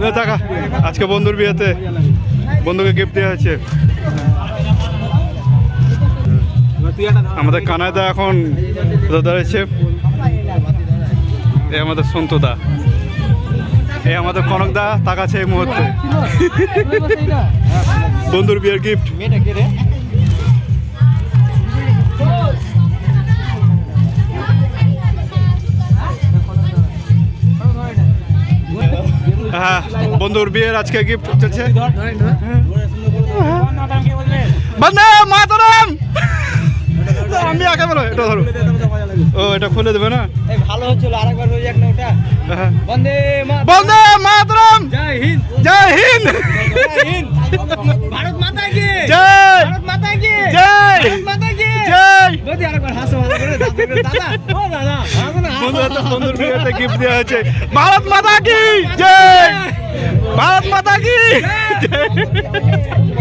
নে আজকে বন্ধুর বিয়েতে বন্ধুকে গিফট দেওয়া হয়েছে। আমাদের কানাইদা এখন দাঁড়িয়েছে এই আমাদের সন্তুদা এই আমাদের কনকদা তাকাচ্ছে এই মুহূর্তে। বন্ধুর বিয়ের গিফট বন্ধুর বিয়ের আজকে গিফট চলছে। আমি আগে বলো, এটা ধরো। ও, এটা খুলে দেবে না? ভালো হচ্ছিল আরেকবার হয়ে। যাক না ওটা হ্যাঁ। বন্দে বন্দে মাতরম জয় হিন্দ। জয়। হিন্দ ভারত মাতা কি জয়। ভারত মাতা কি জয়। ভারত মাতা কি জয় আরেকবার হাসো ভালো করে দাদা ও দাদা। বন্ধু বন্ধুর বিয়েতে গিফট দেওয়া হয়েছে। ভারত মাতা কি? জয়। কি জয়।